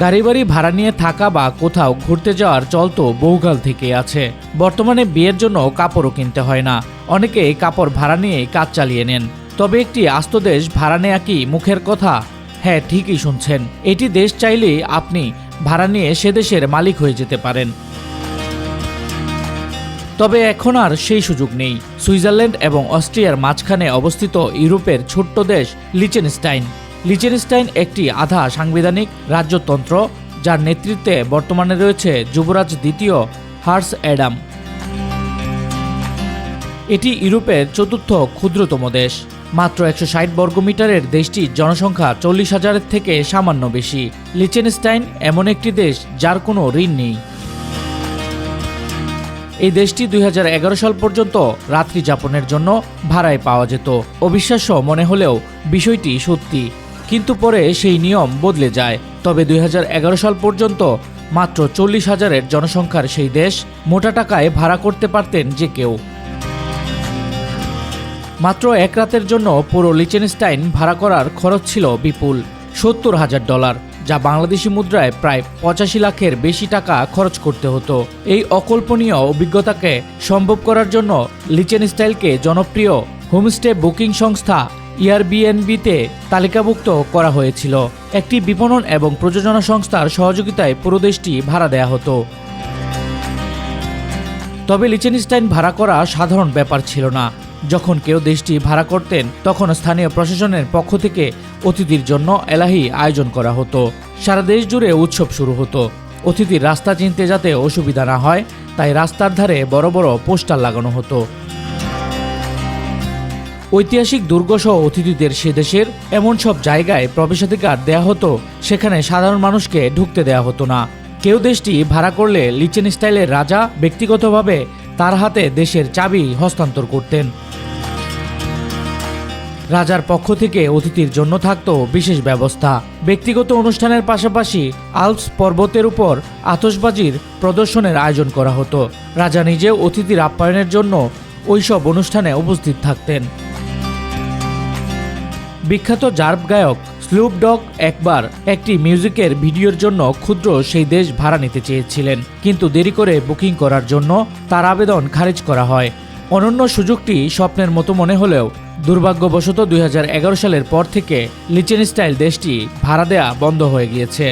গাড়ি বাড়ি ভাড়া নিয়ে থাকা বা কোথাও ঘুরতে যাওয়ার চল তো বহুকাল থেকে আছে। বর্তমানে বিয়ের জন্য কাপড়ও কিনতে হয় না। অনেকে কাপড় ভাড়া নিয়ে কাজ চালিয়ে নেন। তবে একটি আস্ত দেশ ভাড়া নেয়া কি মুখের কথা? হ্যাঁ ঠিকই শুনছেন। এটি দেশ চাইলে আপনি ভাড়া নিয়ে সে দেশের মালিক হয়ে যেতে পারেন। তবে এখন আর সেই সুযোগ নেই। সুইজারল্যান্ড এবং অস্ট্রিয়ার মাঝখানে অবস্থিত ইউরোপের ছোট্ট দেশ লিচেনস্টাইন। লিচেনস্টাইন একটি আধা সাংবিধানিক রাজ্যতন্ত্র যার নেতৃত্বে বর্তমানে রয়েছে যুবরাজ দ্বিতীয় হার্স অ্যাডাম। এটি ইউরোপের চতুর্থ ক্ষুদ্রতম দেশ। মাত্র একশো ষাট বর্গমিটারের দেশটির জনসংখ্যা চল্লিশ হাজারের থেকে সামান্য বেশি। লিচেনস্টাইন এমন একটি দেশ যার কোনো ঋণ নেই। এই দেশটি দুই হাজার এগারো সাল পর্যন্ত রাত্রি যাপনের জন্য ভাড়ায় পাওয়া যেত। অবিশ্বাস্য মনে হলেও বিষয়টি সত্যি। কিন্তু পরে সেই নিয়ম বদলে যায়। তবে দুই হাজার এগারো সাল পর্যন্ত মাত্র চল্লিশ হাজারের জনসংখ্যার সেই দেশ মোটা টাকায় ভাড়া করতে পারতেন যে কেউ। মাত্র এক রাতের জন্য পুরো লিচেনস্টাইন ভাড়া করার খরচ ছিল বিপুল, সত্তর হাজার ডলার, যা বাংলাদেশি মুদ্রায় প্রায় পঁচাশি লাখের বেশি টাকা খরচ করতে হতো। এই অকল্পনীয় অভিজ্ঞতাকে সম্ভব করার জন্য লিচেনস্টাইলকে জনপ্রিয় হোমস্টে বুকিং সংস্থা ইয়ারবিএনবিতে তালিকাভুক্ত করা হয়েছিল। একটি বিপণন এবং প্রযোজনা সংস্থার সহযোগিতায় পুরো দেশটি ভাড়া দেয়া হতো। তবে লিচেনস্টাইন ভাড়া করা সাধারণ ব্যাপার ছিল না। যখন কেউ দেশটি ভাড়া করতেন, তখন স্থানীয় প্রশাসনের পক্ষ থেকে অতিথির জন্য এলাহি আয়োজন করা হতো। সারা দেশ জুড়ে উৎসব শুরু হতো। অতিথির রাস্তা চিনতে যাতে অসুবিধা না হয়, তাই রাস্তার ধারে বড় বড় পোস্টার লাগানো হতো। ঐতিহাসিক দুর্গসহ অতিথিদের সে দেশের এমন সব জায়গায় প্রবেশাধিকার দেয়া হতো, সেখানে সাধারণ মানুষকে ঢুকতে দেয়া হতো না। কেউ দেশটি ভাড়া করলে লিচেন স্টাইলের রাজা ব্যক্তিগতভাবে তার হাতে দেশের চাবি হস্তান্তর করতেন। রাজার পক্ষ থেকে অতিথির জন্য থাকত বিশেষ ব্যবস্থা। ব্যক্তিগত অনুষ্ঠানের পাশাপাশি আলপস পর্বতের উপর আতসবাজির প্রদর্শনের আয়োজন করা হতো। রাজা নিজেও অতিথির আপ্যায়নের জন্য ওইসব অনুষ্ঠানে উপস্থিত থাকতেন। বিখ্যাত জার্ব গায়ক স্লুপ ডগ একবার একটি মিউজিকের ভিডিওর জন্য ক্ষুদ্র সেই দেশ ভাড়া নিতে চেয়েছিলেন। কিন্তু দেরি করে বুকিং করার জন্য তার আবেদন খারিজ করা হয়। অনন্য সুযোগটি স্বপ্নের মতো মনে হলেও দুর্ভাগ্যবশত দুই হাজার এগারো সালের পর থেকে লিচেন স্টাইল দেশটি ভাড়া দেয়া বন্ধ হয়ে গিয়েছে।